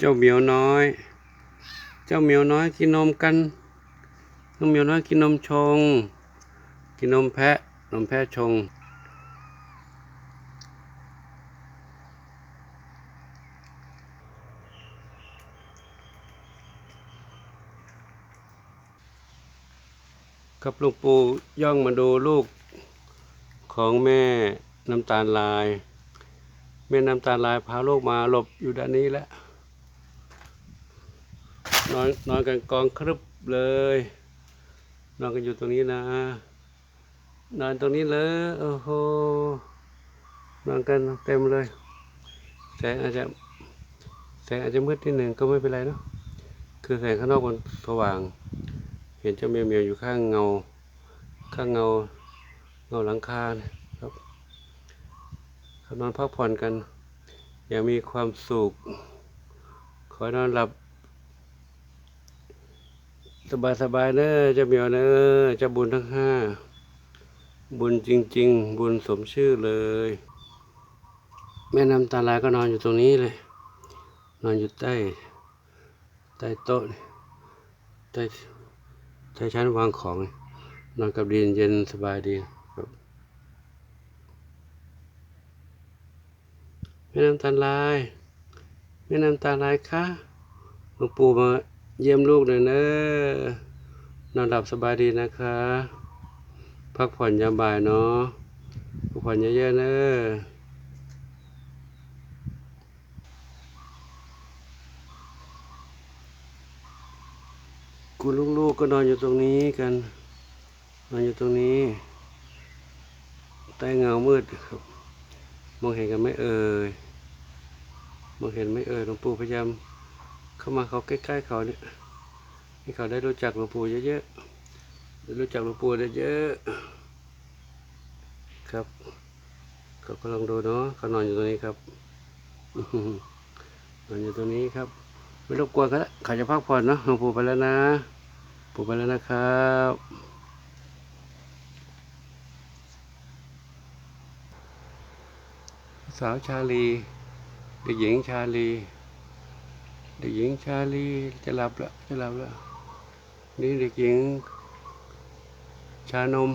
เจ้าเหมียวน้อย เจ้าเหมียวน้อยกินนมกันน้องเหมียวน้อยกินนมชง กินนมแพะ นมแพะชงครับลวงปูย่องมาดูลูกของแม่น้ำตาลลาย แม่น้ำตาลลายพาลูกมาหลบอยู่ด้านนี้แล้ว นอนนอนกันกองครึบเลย นอนกันอยู่ตรงนี้นะ นอนตรงนี้เลยโอ้โหนอนกันเต็มเลยแสงอาจจะแสงอาจจะมืดนิดหนึ่งก็ไม่เป็นไรเนาะคือแสงข้างนอกมันสว่าง เห็นเจ้าเมียวเมียวอยู่ข้างเงา ข้างเงาเงาหลังคาเนะครับเขานอนพักผ่อนกัน อย่างมีความสุข ขอนอนหลับ สบายสบายๆเนอะจ้าเมียวเนอะจ้าบุญทั้งห้า บุญจริง ๆ บุญสมชื่อเลย แม่น้ำตาลายก็นอนอยู่ตรงนี้เลย นอนอยู่ใต้ ใต้โต๊ะใต้ใช้ชั้นวางของ นอนกับดินเย็นสบายดีครับแม่น้ำตาลลายแม่น้ำตาลลายคะหลวงปู่มา เยี่ยมลูกหน่อยนะนอนหลับสบายดีนะคะ พักผ่อนยามบ่ายเนาะพักผ่อนเยอะๆนะคุณลูกๆก็นอนอยู่ตรงนี้กัน นอนอยู่ตรงนี้ใต้เงามืดครับมองเห็นกันไหม่เอ่ยมองเห็นไหม่เอ่ยหลวงปู่พยายาม เข้ามาเขาใกล้ๆเขาเนี่ยให้เขาได้รู้จักหลวงปู่เยอะๆได้รู้จักหลวงปู่เยอะๆครับเขาก็ลองดูเนาะเขานอนอยู่ตรงนี้ครับนอนอยู่ตรงนี้ครับ ไม่รบกวนเขาละเขาจะพักผ่อนเนาะหลวงปู่ไปแล้วนะปู่ไปแล้วนะครับสาวชาลี เด็กหญิงชาลี เด็กหญิงชาลีจะหลับแล้วจะหลับแล้วนี่เด็กหญิง ชานม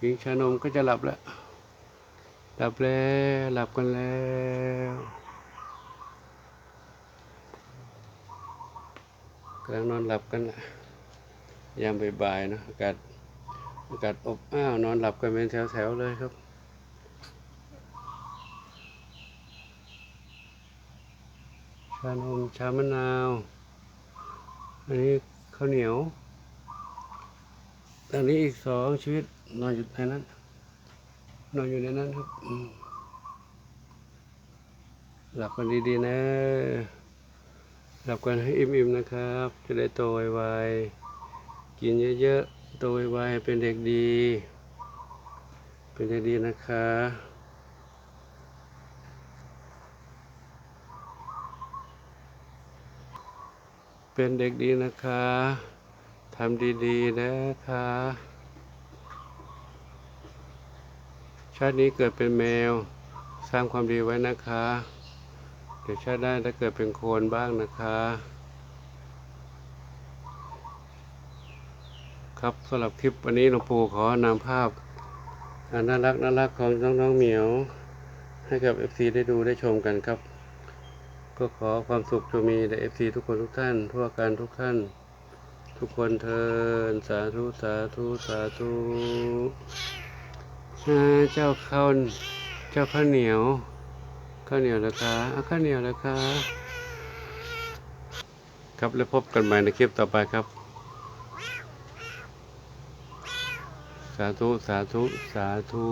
หญิงชานมก็จะหลับแล้วหลับแล้วหลับกันแล้วกำลังนอนหลับกันน่ะยามบ่ายๆนะอากาศอากาศอบอ้าวนอนหลับกันเป็นแถวๆเลยครับานมชามะนาว อันนี้ข้าวเหนียวอันนี้อีกสองชีวิตนอนอยู่ในนั้น นอนอยู่ในนั้นครับ หลับกันดีๆนะ หลับกันให้อิ่มๆนะครับ จะได้โตไวๆกินเยอะๆ โตไวๆให้เป็นเด็กดี เป็นเด็กดีนะคะ เป็นเด็กดีนะคะทำดีๆนะคะ ชาตินี้เกิดเป็นแมว สร้างความดีไว้นะคะ เดี๋ยวชาติหน้ถ้าเกิดเป็นโคนบ้างนะคะครับสำหรับคลิปวันนี้หลวงปู่ขอนำภาพนน่ารักน่ารักของน้องๆเหมียว ให้กับ FC ได้ดูได้ชมกันครับ ก็ขอความสุขจงมีแด่ FC ทุกคนทุกท่านทั่วกันทุกท่าน ทุกคนเทินสาธุสาธุสาธุเจ้าข้าวเจ้าข้าวเหนียวข้าวเหนียวนะคะเอาข้าวเหนียวนะคะครับแล้วพบกันใหม่ในคลิปต่อไปครับ สาธุสาธุสาธุ